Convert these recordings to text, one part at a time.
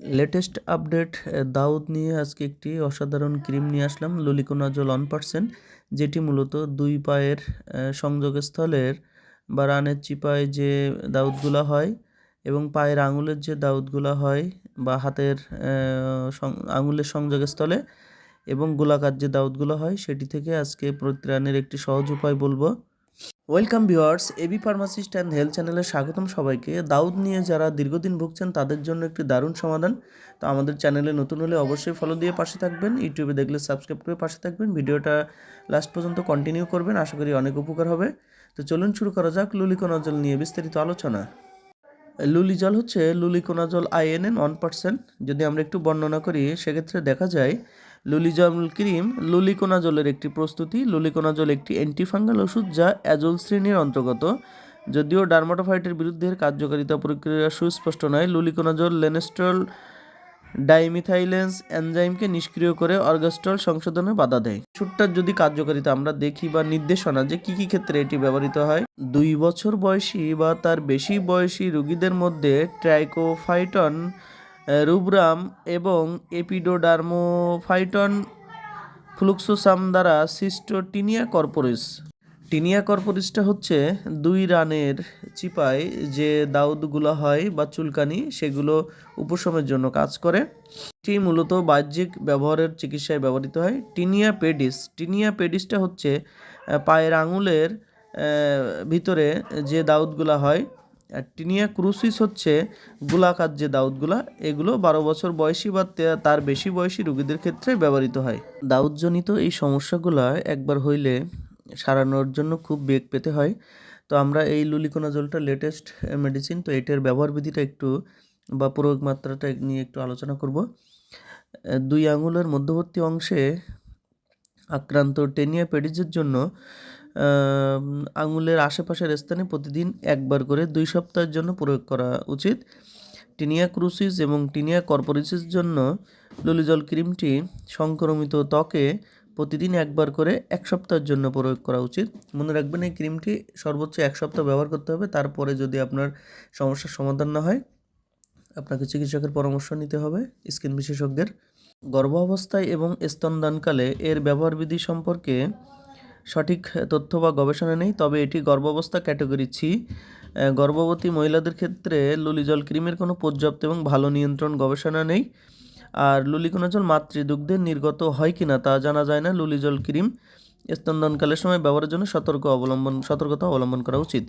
Latest update দাউদ নিয়ে আজকে একটি অসাধারণ ক্রিম নিয়ে আসলাম, লুলিকোনাজল ওয়ান পার্সেন্ট, যেটি মূলত দুই পায়ের সংযোগস্থলের বা রানের চিপায় যে দাউদগুলো হয় এবং পায়ের আঙুলের যে দাউদগুলো হয় বা হাতের আঙুলের সংযোগস্থলে এবং গোলাকার যে দাউদগুলো হয়, সেটি থেকে আজকে পরিত্রাণের একটি সহজ উপায় বলব। Welcome viewers AB pharmacist and health চ্যানেলে স্বাগতম সবাইকে। দাউদ নিয়ে যারা দীর্ঘদিন ভুগছেন, তাদের জন্য একটি দারুণ সমাধান। তো আমাদের চ্যানেলে নতুন হলে অবশ্যই ফলো দিয়ে পাশে থাকবেন। ইউটিউবে দেখলে সাবস্ক্রাইব করে পাশে থাকবেন। ভিডিওটা লাস্ট পর্যন্ত কন্টিনিউ করবেন, আশা করি অনেক উপকার হবে। তো চলুন শুরু করা যাক লুলিকোনাজল নিয়ে বিস্তারিত আলোচনা। লুলি জল হচ্ছে লুলিকোনাজল আইএনএন ওয়ান পার্সেন্ট। যদি আমরা একটু বর্ণনা করি, সেক্ষেত্রে দেখা যায় লুলিজল ক্রিম, লুলিকোনা জলের একটি প্রস্তুতি, লুলিকোনা জল একটি অ্যান্টিফাঙ্গাল ওষুধ যা অ্যাজল শ্রেণির অন্তর্গত। যদিও ডার্মাটোফাইটের বিরুদ্ধে কার্যকারিতা প্রক্রিয়া সুস্পষ্ট নয়, লুলিকোনা জল লেনেস্ট্রল ডাইমিথাইলেন্স এনজাইমকে নিষ্ক্রিয় করে অর্গাস্টল সংশোধনে বাধা দেয়। ওষুধটার যদি কার্যকারিতা আমরা দেখি বা নির্দেশনা যে কি কী ক্ষেত্রে এটি ব্যবহৃত হয়, দুই বছর বয়সী বা তার বেশি বয়সী রোগীদের মধ্যে ট্রাইকোফাইটন রুব্রাম এবং এপিডোডার্মোফাইটন ফ্লুক্সোসাম দ্বারা সৃষ্ট টিনিয়া কর্পোরিস। টিনিয়া কর্পোরিসটা হচ্ছে দুই রানের চিপায় যে দাউদগুলো হয় বা চুলকানি, সেগুলো উপশমের জন্য কাজ করে। এটি মূলত বাহ্যিক ব্যবহারের চিকিৎসায় ব্যবহৃত হয়। টিনিয়া পেডিস, টিনিয়া পেডিসটা হচ্ছে পায়ের আঙুলের ভিতরে যে দাউদগুলো হয় টিনিয়া ক্রুসিস হচ্ছে গোলাকার যে দাউদগুলা, এগুলো বারো বছর বয়সী বা তার বেশি বয়সী রোগীদের ক্ষেত্রে ব্যবহৃত হয়। দাউদজনিত এই সমস্যাগুলো একবার হইলে সারানোর জন্য খুব বেগ পেতে হয়। তো আমরা এই লুলিকোনাজলটা লেটেস্ট মেডিসিন, তো এটার ব্যবহার বিধিটা একটু বা প্রয়োগ মাত্রাটা নিয়ে একটু আলোচনা করব। দুই আঙুলের মধ্যবর্তী অংশে আক্রান্ত টেনিয়া পেডিজের জন্য আঙুলের আশেপাশের স্থানে প্রতিদিন একবার করে দুই সপ্তাহের জন্য প্রয়োগ করা উচিত। টিনিয়া ক্রুসিস এবং টিনিয়া কর্পোরিসিস জন্য লুলিজল ক্রিমটি সংক্রমিত ত্বকে প্রতিদিন একবার করে এক সপ্তাহের জন্য প্রয়োগ করা উচিত। মনে রাখবেন, এই ক্রিমটি সর্বোচ্চ এক সপ্তাহ ব্যবহার করতে হবে। তারপরে যদি আপনার সমস্যার সমাধান না হয়, আপনাকে চিকিৎসকের পরামর্শ নিতে হবে স্কিন বিশেষজ্ঞের। গর্ভাবস্থায় এবং স্তনদানকালে এর ব্যবহারবিধি সম্পর্কে সঠিক তথ্য বা গবেষণা নেই, তবে এটি গর্ভাবস্থা ক্যাটাগরি ছি গর্ভবতী মহিলাদের ক্ষেত্রে লুলিজল ক্রিমের কোনো পর্যাপ্ত এবং ভালো নিয়ন্ত্রণ গবেষণা নেই। আর লুলিকোনাজল মাতৃদুগ্ধের নির্গত হয় কি না তা জানা যায় না। লুলিজল ক্রিম স্তনদানকালের সময় ব্যবহারের জন্য সতর্ক অবলম্বন, সতর্কতা অবলম্বন করা উচিত।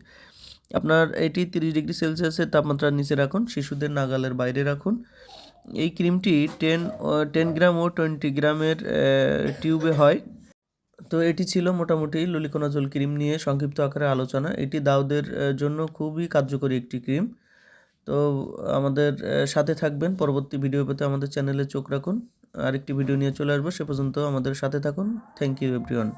আপনার এটি তিরিশ ডিগ্রি সেলসিয়াসের তাপমাত্রার নিচে রাখুন, শিশুদের নাগালের বাইরে রাখুন। এই ক্রিমটি টেন টেন গ্রাম ও টোয়েন্টি গ্রামের টিউবে হয়। তো এটি ছিল মোটামুটি ললিকোনা জল ক্রিম নিয়ে সংক্ষিপ্ত আকারে আলোচনা। এটি দাউদের জন্য খুবই কার্যকরী একটি ক্রিম। তো আমাদের সাথে থাকবেন। পরবর্তী ভিডিও পেতে আমাদের চ্যানেলে চোখ রাখুন। আরেকটি ভিডিও নিয়ে চলে আসব। সে পর্যন্ত আমাদের সাথে থাকুন। Thank you everyone